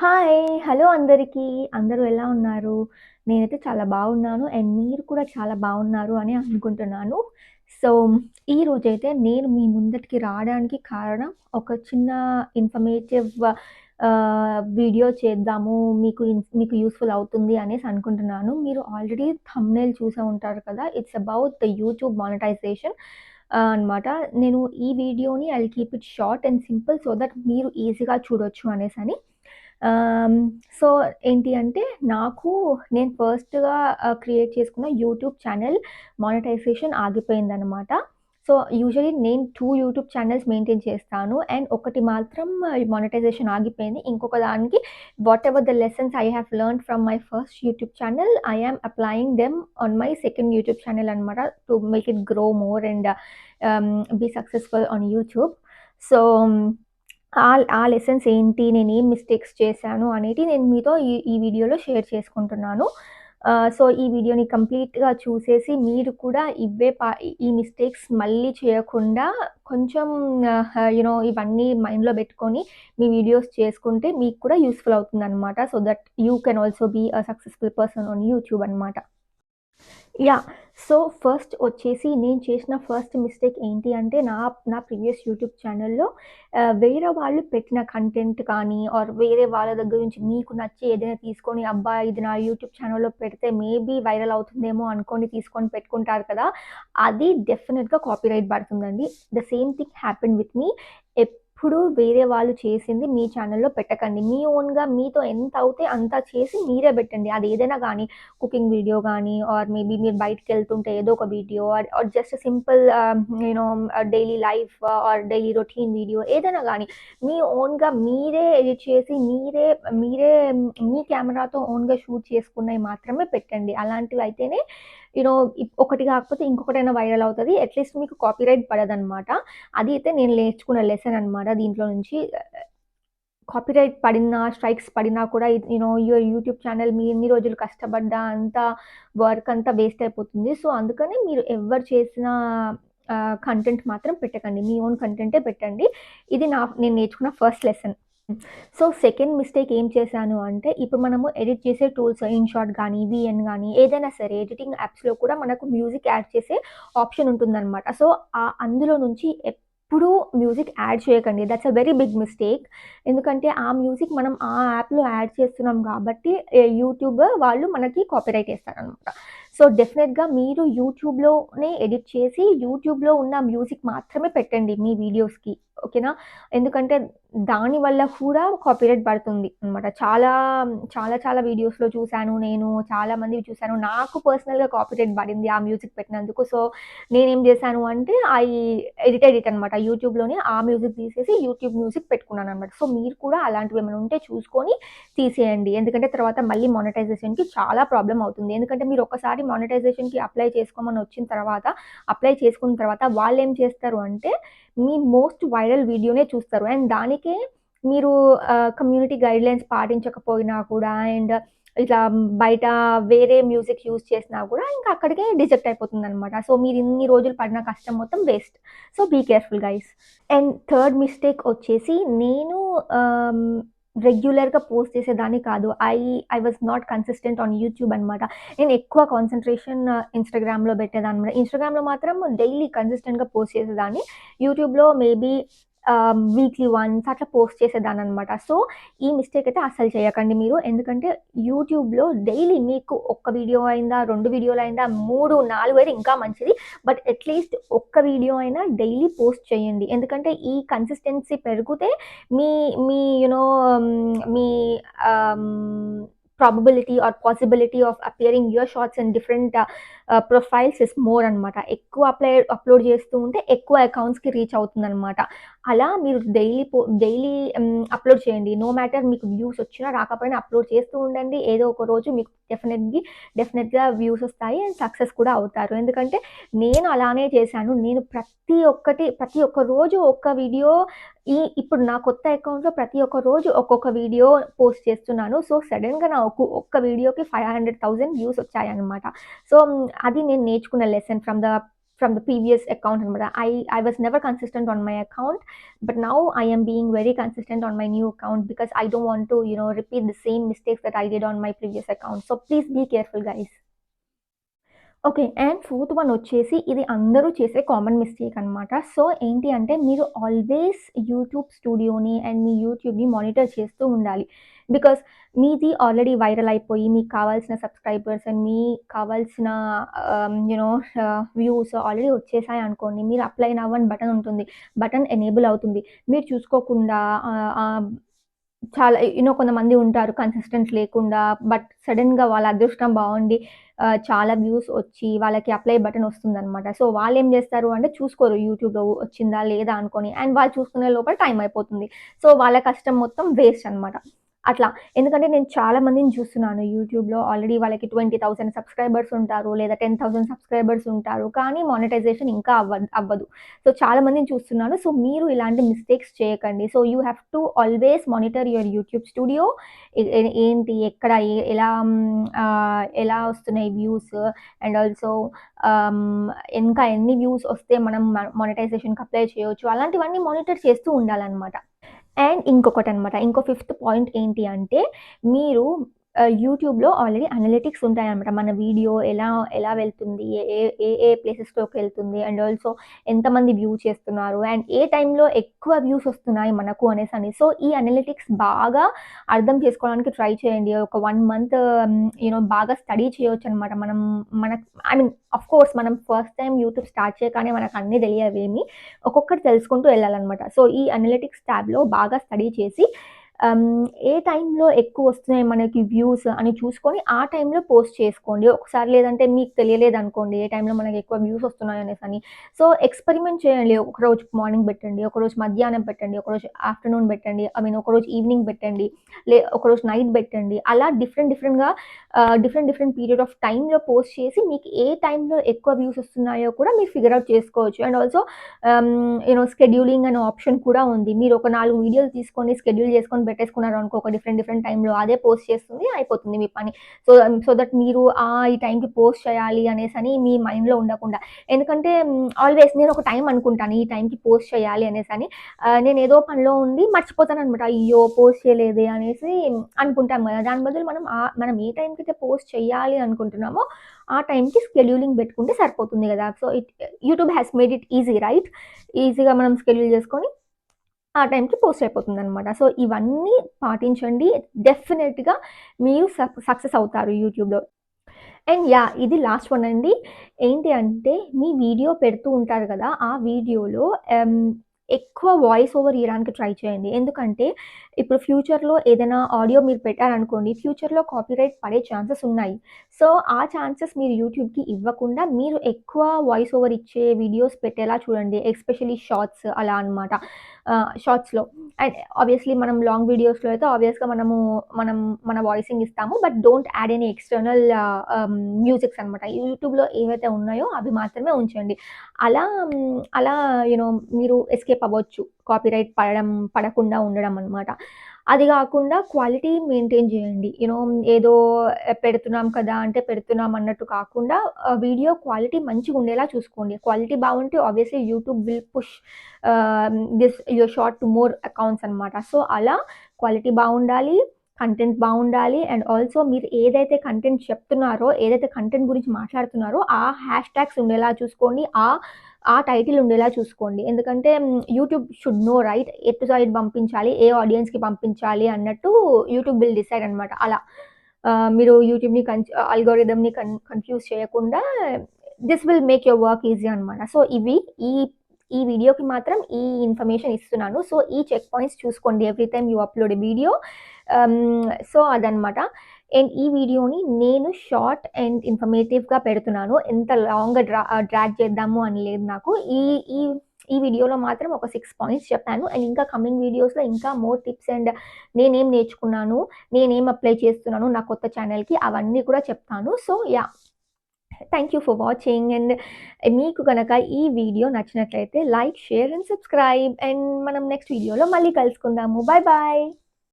Hi! Hello అందరికీ. అందరూ ఎలా ఉన్నారు? నేనైతే చాలా బాగున్నాను. అండ్ మీరు కూడా చాలా బాగున్నారు అని అనుకుంటున్నాను. సో, ఈరోజైతే నేను మీ ముందటికి రావడానికి కారణం ఒక చిన్న ఇన్ఫర్మేటివ్ వీడియో చేద్దాము. మీకు మీకు యూస్ఫుల్ అవుతుంది అనేసి అనుకుంటున్నాను. మీరు ఆల్రెడీ థమ్నేల్ చూసే ఉంటారు కదా! It's about the YouTube monetization అనమాట. నేను ఈ వీడియోని I keep it short and simple so that మీరు ఈజీగా చూడొచ్చు అనేసి అని సో, ఏంటి అంటే నాకు నేను ఫస్ట్‌గా క్రియేట్ చేసుకున్న యూట్యూబ్ ఛానల్ మానిటైజేషన్ ఆగిపోయిందనమాట. సో, యూజువల్లీ నేను టూ యూట్యూబ్ ఛానల్స్ మెయింటైన్ చేస్తాను. అండ్ ఒకటి మాత్రం మానిటైజేషన్ ఆగిపోయింది. ఇంకొక దానికి ever the lessons I have learn from my first YouTube channel I am applying them on my second YouTube channel అనమాట. To make it grow more and be successful on YouTube. So, ఆ ఆ lessons ఏంటి? నేను ఏం mistakes చేశాను అనేది నేను మీతో ఈ ఈ వీడియోలో షేర్ చేసుకుంటున్నాను. సో, ఈ వీడియోని కంప్లీట్‌గా చూసేసి మీరు కూడా ఇవే పా ఈ మిస్టేక్స్ మళ్ళీ చేయకుండా కొంచెం యూనో ఇవన్నీ మైండ్‌లో పెట్టుకొని మీ వీడియోస్ చేసుకుంటే మీకు కూడా యూస్ఫుల్ అవుతుంది అనమాట so that you can also be a successful person on YouTube అనమాట. యా సో, ఫస్ట్ వచ్చేసి నేను చేసిన ఫస్ట్ మిస్టేక్ ఏంటి అంటే నా నా ప్రీవియస్ యూట్యూబ్ ఛానల్లో వేరే వాళ్ళు పెట్టిన కంటెంట్ కానీ ఆర్ వేరే వాళ్ళ దగ్గర నుంచి మీకు నచ్చి ఏదైనా తీసుకొని అబ్బా! ఇది నా యూట్యూబ్ ఛానల్లో పెడితే మేబీ వైరల్ అవుతుందేమో అనుకొని తీసుకొని పెట్టుకుంటారు కదా! అది డెఫినెట్గా కాపీరైట్ పడుతుందండి. The same thing happened with me. ఎప్పుడూ వేరే వాళ్ళు చేసింది మీ ఛానల్లో పెట్టకండి. మీ ఓన్‌గా మీతో ఎంత అవుతే అంత చేసి మీరే పెట్టండి. అది ఏదైనా కానీ కుకింగ్ వీడియో కానీ ఆర్ మేబీ మీరు బయటికెళ్తుంటే ఏదో ఒక video or just simple you know daily life or daily routine video ఏదైనా కానీ మీ ఓన్‌గా మీరే ఎడిట్ చేసి మీరే మీరే మీ కెమెరాతో ఓన్‌గా షూట్ చేసుకున్నవి మాత్రమే పెట్టండి. అలాంటివి అయితేనే యూనో ఇప్ ఒకటి కాకపోతే ఇంకొకటైనా వైరల్ అవుతుంది అట్‌లీస్ట్ మీకు కాపీరైట్ పడదనమాట. అది అయితే నేను నేర్చుకున్న లెసన్ అనమాట దీంట్లో నుంచి. కాపీరైట్ పడినా, స్ట్రైక్స్ పడినా కూడా you know your YouTube channel మీ ఎన్ని రోజులు కష్టపడ్డ అంతా వర్క్ అంతా వేస్ట్ అయిపోతుంది. సో, అందుకని మీరు ఎవరు చేసిన కంటెంట్ మాత్రం పెట్టకండి. మీ ఓన్ కంటెంటే పెట్టండి. ఇది నా నేను నేర్చుకున్న first lesson. So, second mistake ఏం చేశాను అంటే ఇప్పుడు మనము ఎడిట్ చేసే టూల్స్ ఇన్‌షాట్ కానీ విఎన్ కానీ ఏదైనా సరే ఎడిటింగ్ యాప్స్‌లో కూడా మనకు మ్యూజిక్ యాడ్ చేసే ఆప్షన్ ఉంటుందనమాట. సో, ఆ అందులో నుంచి ఎప్పుడూ మ్యూజిక్ యాడ్ చేయకండి. That's a very big mistake. ఎందుకంటే ఆ మ్యూజిక్ మనం ఆ యాప్‌లో యాడ్ చేస్తున్నాం కాబట్టి యూట్యూబ్ వాళ్ళు మనకి కాపీరైట్ వేస్తారనమాట సో, డెఫినెట్గా మీరు యూట్యూబ్‌లోనే ఎడిట్ చేసి యూట్యూబ్‌లో ఉన్న మ్యూజిక్ మాత్రమే పెట్టండి మీ వీడియోస్‌కి. ఓకేనా? ఎందుకంటే దానివల్ల కూడా కాపీరైట్ పడుతుంది అనమాట. చాలా చాలా చాలా వీడియోస్‌లో చూశాను నేను. చాలా మంది చూశాను నాకు పర్సనల్‌గా కాపీరైట్ పడింది ఆ మ్యూజిక్ పెట్టినందుకు. సో, నేనేం చేశాను అంటే ఐ ఎడిట్ ఎడిట్ అనమాట. యూట్యూబ్‌లోనే ఆ మ్యూజిక్ తీసేసి యూట్యూబ్ మ్యూజిక్ పెట్టుకున్నాను అనమాట సో, మీరు కూడా అలాంటివి ఏమైనా ఉంటే చూసుకొని తీసేయండి. ఎందుకంటే తర్వాత మళ్ళీ మానిటైజేషన్‌కి చాలా ప్రాబ్లమ్ అవుతుంది. ఎందుకంటే మీరు ఒక్కసారి మానిటైజేషన్‌కి అప్లై చేసుకోమని వచ్చిన తర్వాత అప్లై చేసుకున్న తర్వాత వాళ్ళు ఏం చేస్తారు అంటే మీ మోస్ట్ వైరల్ వీడియోనే చూస్తారు. అండ్ దానికే మీరు కమ్యూనిటీ గైడ్‌లైన్స్ పాటించకపోయినా కూడా అండ్ ఇట్లా బయట వేరే మ్యూజిక్ యూజ్ చేసినా కూడా ఇంకా అక్కడికే డిజెక్ట్ అయిపోతుందనమాట. సో, మీరు ఇన్ని రోజులు పడిన కష్టం మొత్తం waste. So, be careful guys. And third mistake వచ్చేసి నేను రెగ్యులర్‌గా పోస్ట్ చేసేదాన్ని కాదు. I I was not consistent on YouTube అనమాట. నేను ఎక్కువ కాన్సంట్రేషన్ ఇన్‌స్టాగ్రామ్‌లో పెట్టేదాన్నమాట. ఇన్‌స్టాగ్రామ్‌లో మాత్రం డైలీ కన్సిస్టెంట్‌గా పోస్ట్ చేసేదాన్ని. యూట్యూబ్‌లో మేబీ వీక్లీ వన్స్ అట్లా పోస్ట్ చేసేదాన్ని అనమాట సో, ఈ మిస్టేక్ అయితే అస్సలు చేయకండి మీరు. ఎందుకంటే యూట్యూబ్‌లో డైలీ మీకు ఒక్క వీడియో అయిందా, 2 వీడియోలయిందా, 3, 4 అయితే ఇంకా మంచిది. బట్ అట్‌లీస్ట్ ఒక్క వీడియో అయినా డైలీ పోస్ట్ చేయండి. ఎందుకంటే ఈ కన్సిస్టెన్సీ పెరిగితే మీ మీ you know um, me probability probability or possibility of appearing your shorts and different profiles is more అనమాట. ఎక్కువ అప్లై అప్‌లోడ్ చేస్తూ ఉంటే ఎక్కువ అకౌంట్స్‌కి రీచ్ అవుతుందనమాట. అలా మీరు డైలీ పో డైలీ అప్‌లోడ్ చేయండి. నో మ్యాటర్ మీకు వ్యూస్ వచ్చినా రాకపోయినా అప్‌లోడ్ చేస్తూ ఉండండి. ఏదో ఒక రోజు మీకు డెఫినెట్‌లీ డెఫినెట్‌గా వ్యూస్ వస్తాయి అండ్ సక్సెస్ కూడా అవుతారు. ఎందుకంటే నేను అలానే చేశాను. నేను ప్రతి ఒక్కటి ప్రతి ఒక్క రోజు ఒక్క వీడియో ఈ ఇప్పుడు నా కొత్త అకౌంట్‌లో ప్రతి ఒక్క రోజు ఒక్కొక్క వీడియో పోస్ట్ చేస్తున్నాను. సో, సడెన్‌గా నా ఒక్క ఒక్క వీడియోకి 500,000 వ్యూస్ వచ్చాయన్నమాట. సో, అది నేను నేర్చుకున్న lesson from the from the previous account అనమాట I I was never consistent on my account but now I am being very consistent on my new account because I don't want to you know repeat the same mistakes that I did on my previous account so please be careful guys okay and fourth one వచ్చేసి ఇది అందరూ చేసే common mistake అనమాట so ఏంటి అంటే మీరు always YouTube స్టూడియోని and మీ యూట్యూబ్ని మానిటర్ చేస్తూ ఉండాలి బికాస్ మీది ఆల్రెడీ వైరల్ అయిపోయి మీకు కావాల్సిన సబ్స్క్రైబర్స్ అండ్ మీ కావాల్సిన యూనో వ్యూస్ ఆల్రెడీ వచ్చేసాయి అనుకోండి మీరు అప్లై నవ్వని బటన్ ఉంటుంది. బటన్ ఎనేబుల్ అవుతుంది. మీరు చూసుకోకుండా చాలా యూనో కొంతమంది ఉంటారు కన్సిస్టెంట్ లేకుండా బట్ సడన్గా వాళ్ళ అదృష్టం బాగుండి చాలా వ్యూస్ వచ్చి వాళ్ళకి అప్లై బటన్ వస్తుందన్నమాట. సో వాళ్ళు ఏం చేస్తారు అంటే చూసుకోరు యూట్యూబ్లో వచ్చిందా లేదా అనుకొని అండ్ వాళ్ళు చూసుకునే లోపల టైం అయిపోతుంది. సో వాళ్ళ కష్టం మొత్తం వేస్ట్ అనమాట అట్లా. ఎందుకంటే నేను చాలా మందిని చూస్తున్నాను యూట్యూబ్లో. ఆల్రెడీ వాళ్ళకి ట్వంటీ థౌసండ్ సబ్స్క్రైబర్స్ ఉంటారు లేదా టెన్ థౌసండ్ సబ్స్క్రైబర్స్ ఉంటారు. కానీ మానిటైజేషన్ ఇంకా అవ్వదు అవ్వదు. సో చాలా మందిని చూస్తున్నాను. సో మీరు ఇలాంటి మిస్టేక్స్ చేయకండి. So you have to always monitor your YouTube studio ఏంటి? ఎక్కడ ఎలా ఎలా వస్తున్నాయి వ్యూస్ అండ్ ఆల్సో ఇంకా ఎన్ని వ్యూస్ వస్తే మనం మానిటైజేషన్కి అప్లై చేయొచ్చు? అలాంటివన్నీ మానిటర్ చేస్తూ ఉండాలన్నమాట. అండ్ ఇంకొకటి అనమాట ఇంకో ఫిఫ్త్ పాయింట్ ఏంటి అంటే మీరు యూట్యూబ్లో ఆల్రెడీ అనలిటిక్స్ ఉంటాయన్నమాట. మన వీడియో ఎలా ఎలా వెళ్తుంది ఏ ఏ- ఏ ప్లేసెస్లోకి వెళ్తుంది అండ్ ఆల్సో ఎంతమంది వ్యూ చేస్తున్నారు అండ్ ఏ టైంలో ఎక్కువ వ్యూస్ వస్తున్నాయి మనకు అనేసి అని. సో ఈ అనలిటిక్స్ బాగా అర్థం చేసుకోవడానికి ట్రై చేయండి. ఒక వన్ మంత్ యూనో బాగా స్టడీ చేయొచ్చు అనమాట మనం మన ఐ మీన్ అఫ్ కోర్స్ మనం ఫస్ట్ టైం యూట్యూబ్ స్టార్ట్ చేయగానే మనకు అన్నీ తెలియవేమి. ఒక్కొక్కటి తెలుసుకుంటూ వెళ్ళాలన్నమాట. సో ఈ అనలిటిక్స్ ట్యాబ్లో బాగా స్టడీ చేసి Um, ఏ టైంలో ఎక్కువ వస్తున్నాయి మనకి వ్యూస్ అని చూసుకొని ఆ టైంలో పోస్ట్ చేసుకోండి. ఒకసారి లేదంటే మీకు తెలియలేదు అనుకోండి ఏ టైంలో మనకి ఎక్కువ వ్యూస్ వస్తున్నాయి అనేసి అని. సో ఎక్స్పెరిమెంట్ చేయండి. ఒకరోజు మార్నింగ్ పెట్టండి ఒకరోజు మధ్యాహ్నం పెట్టండి ఒకరోజు ఆఫ్టర్నూన్ పెట్టండి ఐ మీన్ ఒకరోజు ఈవినింగ్ పెట్టండి లే ఒకరోజు నైట్ పెట్టండి. అలా డిఫరెంట్ డిఫరెంట్గా డిఫరెంట్ డిఫరెంట్ పీరియడ్ ఆఫ్ టైంలో పోస్ట్ చేసి మీకు ఏ టైంలో ఎక్కువ వ్యూస్ వస్తున్నాయో కూడా మీరు ఫిగర్ అవుట్ చేసుకోవచ్చు. And also you know scheduling అనే ఆప్షన్ కూడా ఉంది. మీరు ఒక నాలుగు వీడియోలు తీసుకొని స్కెడ్యూల్ చేసుకొని పెట్టేసుకున్నారు అనుకో ఒక డిఫరెంట్ డిఫరెంట్ టైంలో అదే పోస్ట్ చేస్తుంది అయిపోతుంది మీ పని. సో సో దట్ మీరు ఆ ఈ టైంకి పోస్ట్ చేయాలి అనేసి అని మీ మైండ్లో ఉండకుండా. ఎందుకంటే ఆల్వేస్ నేను ఒక టైం అనుకుంటాను ఈ టైంకి పోస్ట్ చేయాలి అనేసి అని. నేను ఏదో పనిలో ఉండి మర్చిపోతాను అనమాట అయ్యో పోస్ట్ చేయలేదే అనేసి అనుకుంటాం కదా. దాని బదులు మనం మనం ఏ టైంకి అయితే పోస్ట్ చేయాలి అనుకుంటున్నామో ఆ టైంకి స్కెడ్యూలింగ్ పెట్టుకుంటే సరిపోతుంది కదా. So it YouTube has made it easy right ఈజీగా మనం స్కెడ్యూల్ చేసుకొని ఆ టైంకి పోస్ట్ అయిపోతుంది అనమాట సో ఇవన్నీ పాటించండి. డెఫినెట్గా మీరు సక్సెస్ అవుతారు యూట్యూబ్లో. అండ్ యా ఇది లాస్ట్ వన్ అండి. ఏంటి అంటే మీ వీడియో పెడుతూ ఉంటారు కదా ఆ వీడియోలో ఎక్కువ వాయిస్ ఓవర్ ఇవ్వడానికి ట్రై చేయండి. ఎందుకంటే ఇప్పుడు ఫ్యూచర్లో ఏదైనా ఆడియో మీరు పెట్టారనుకోండి ఫ్యూచర్లో కాపీరైట్ పడే ఛాన్సెస్ ఉన్నాయి. సో ఆ ఛాన్సెస్ మీరు యూట్యూబ్కి ఇవ్వకుండా మీరు ఎక్కువ వాయిస్ ఓవర్ ఇచ్చే వీడియోస్ పెట్టేలా చూడండి. ఎస్పెషలీ షార్ట్స్ అలా అనమాట షార్ట్స్లో అండ్ ఆబ్వియస్లీ మనం లాంగ్ వీడియోస్లో అయితే ఆబ్వియస్గా మనము మనం మన వాయిసింగ్ ఇస్తాము but don't add any external musics అనమాట యూట్యూబ్లో ఏవైతే ఉన్నాయో అవి మాత్రమే ఉంచండి. అలా అలా యూనో మీరు ఎస్కేప్ అవ్వచ్చు. కాపీరైట్ పడడం పడకుండా ఉండడం అనమాట అది కాకుండా క్వాలిటీ మెయింటైన్ చేయండి. యూనో ఏదో పెడుతున్నాం కదా అంటే పెడుతున్నాం అన్నట్టు కాకుండా వీడియో క్వాలిటీ మంచిగా ఉండేలా చూసుకోండి. క్వాలిటీ బాగుంటే obviously YouTube will push this your short to more accounts అనమాట సో అలా క్వాలిటీ బాగుండాలి. కంటెంట్ బాగుండాలి. అండ్ ఆల్సో మీరు ఏదైతే కంటెంట్ చెప్తున్నారో ఏదైతే కంటెంట్ గురించి మాట్లాడుతున్నారో ఆ హ్యాష్ ట్యాగ్స్ ఉండేలా చూసుకోండి. ఆ ఆ టైటిల్ ఉండేలా చూసుకోండి. ఎందుకంటే యూట్యూబ్ షుడ్ నో రైట్ ఎటు సైడ్ పంపించాలి ఏ ఆడియన్స్కి పంపించాలి అన్నట్టు యూట్యూబ్ విల్ డిసైడ్ అనమాట అలా. మీరు యూట్యూబ్ని కన్ అల్గోరిథమ్ని కన్ కన్ఫ్యూజ్ చేయకుండా this will make your work easy అనమాట సో ఇవి ఈ ఈ వీడియోకి మాత్రం ఈ ఇన్ఫర్మేషన్ ఇస్తున్నాను. సో ఈ చెక్ పాయింట్స్ చూసుకోండి every time you upload video so అదనమాట అండ్ ఈ వీడియోని నేను షార్ట్ అండ్ ఇన్ఫర్మేటివ్గా పెడుతున్నాను. ఎంత లాంగ్గా డ్రా డ్రాగ్ చేద్దాము అని లేదు నాకు. ఈ ఈ ఈ వీడియోలో మాత్రం ఒక సిక్స్ పాయింట్స్ చెప్పాను. అండ్ ఇంకా కమింగ్ వీడియోస్లో ఇంకా మోర్ టిప్స్ అండ్ నేనేం నేర్చుకున్నాను నేనేం అప్లై చేస్తున్నాను నా కొత్త ఛానల్కి అవన్నీ కూడా చెప్తాను. So yeah thank you for watching and మీకు కనుక ఈ వీడియో నచ్చినట్లయితే like share and subscribe. And మనం నెక్స్ట్ వీడియోలో మళ్ళీ కలుసుకుందాము. Bye bye